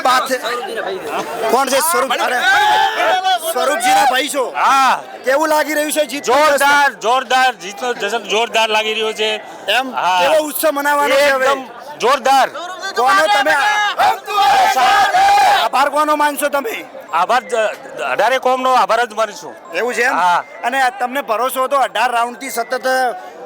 ક્યાં બાત છે. કોણ છે? સ્વરૂપ અરે સ્વરૂપજીના ભાઈ છો. હા. કેવું લાગી રહ્યું છે જીત જોરદાર જોરદાર જીતનો જશન જોરદાર લાગી રહ્યો છે. એમ? કેવો ઉત્સવ મનાવવાનો છે એકદમ જોરદાર. કોનો તમે આભાર કોનો માનશો તમે? આભાર અઢારે કોમનો આભાર જ માનીશું. એવું છે એમ? હા. અને તમને ભરોસો હતો અઢાર રાઉન્ડથી સતત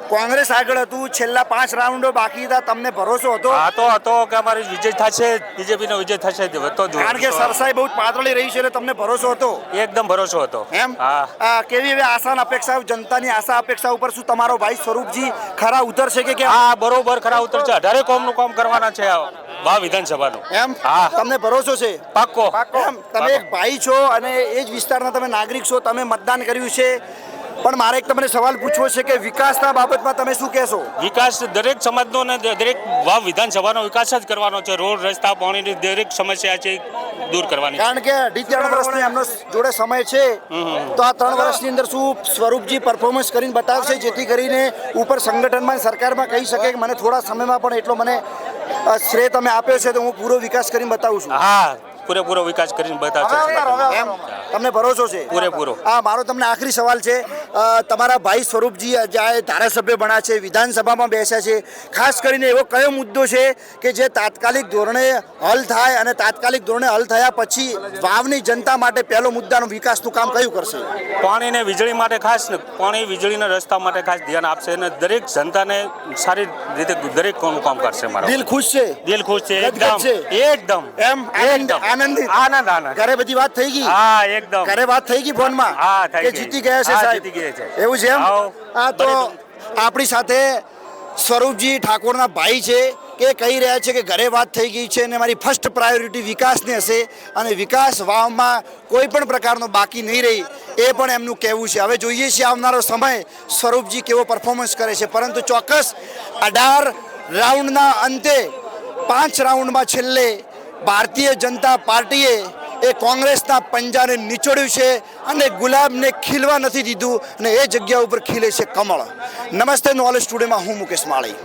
કોંગ્રેસ આગળ હતું છેલ્લા પાંચ રાઉન્ડો બાકી હતા તમને ભરોસો હતો? આ તો હતો કે અમારી વિજય થશે બીજેપી નો વિજય થશે તે હતો કારણ કે સરસાઈ બહુ પાતળી રહી છે એટલે તમને ભરોસો હતો? એકદમ ભરોસો હતો. એમ? હા. કેવી એવી આશા અને અપેક્ષા જનતાની આશા અપેક્ષા ઉપર શું તમારો ભાઈ સ્વરૂપજી ખરા ઉતરશે કે કે હા બરોબર ખરા ઉતર છે અઢારે કોમનું કામ કરવાના છે આ વિધાનસભા વિધાનસભાનું. એમ? હા. તમને ભરોસો છે? પાક્કો. એમ? તમે એક ભાઈ છો અને એ જ વિસ્તારના તમે નાગરિક છો તમે મતદાન કર્યું છે. પણ મારે એક તમને સવાલ પૂછવો છે કે વિકાસના બાબતમાં તમે શું કહેશો? વિકાસ દરેક સમાજનો અને દરેક વાવ વિધાનસભાનો વિકાસ જ કરવાનો છે. રોડ રસ્તા પાણીની દરેક સમસ્યા છે દૂર કરવાની. કારણ કે અઢી ત્રણ વર્ષની એમનો જોડે સમય છે. તો આ ત્રણ વર્ષની અંદર શું સ્વરૂપજી પરફોર્મન્સ કરીને બતાવશે જેથી કરીને ઉપર સંગઠનમાં સરકારમાં કહી શકે કે મને થોડા સમયમાં પણ એટલો મને શ્રેય તમે આપ્યો છે તો હું પૂરો વિકાસ કરીને બતાવું છું. હા પૂરેપૂરો વિકાસ કરીને બતાવશે. એમ. તમને ભરોસો છે? પૂરેપૂરો. હા મારો તમને આખરી સવાલ છે. તમારા ભાઈ સ્વરૂપજી આજે ધારાસભ્ય બન્યા છે વિધાનસભામાં બેસ્યા છે. ખાસ કરીને એવો કયો મુદ્દો છે કે જે તાત્કાલિક ધોરણે હલ થાય અને તાત્કાલિક ધોરણે હલ થયા પછી વાવની જનતા માટે પહેલો મુદ્દાનો વિકાસનું કામ કયું કરશે? પાણી ને વીજળી માટે ખાસ ને પાણી વીજળીના રસ્તા માટે ખાસ ધ્યાન આપશે અને દરેક જનતાને સારી રીતે દરેક કોનું કામ કરશે મારા દિલ ખુશ છે? દિલ ખુશ છે એકદમ. એકદમ. એમ આનંદ આનંદ આનંદ. ઘરે બધી વાત થઈ ગઈ? હા એકદમ. ઘરે વાત થઈ ગઈ ફોનમાં? હા, થઈ ગઈ. જીતી ગયા છે સાહેબ? જીતી ગયા છે. એવું છે એમ? આ તો આપણી સાથે સ્વરૂપજી ઠાકોરના ભાઈ છે કે કહી રહ્યા છે કે ઘરે વાત થઈ ગઈ છે અને મારી ફર્સ્ટ પ્રાયોરિટી વિકાસની હશે અને વિકાસ વાવમાં કોઈ પણ પ્રકારનો બાકી નહીં રહી એ પણ એમનું કહેવું છે. હવે જોઈએ છીએ આવનારો સમય સ્વરૂપજી કેવો પરફોર્મન્સ કરે છે. પરંતુ ચોક્કસ અઢાર રાઉન્ડના અંતે પાંચ રાઉન્ડમાં છેલ્લે ભારતીય જનતા પાર્ટીએ એ કોંગ્રેસના પંજાને નીચોડ્યું છે અને ગુલાબને ખીલવા નથી દીધું અને એ જગ્યા ઉપર ખીલે છે કમળ. નમસ્તે નોલેજ સ્ટુડિયોમાં હું મુકેશ માળી.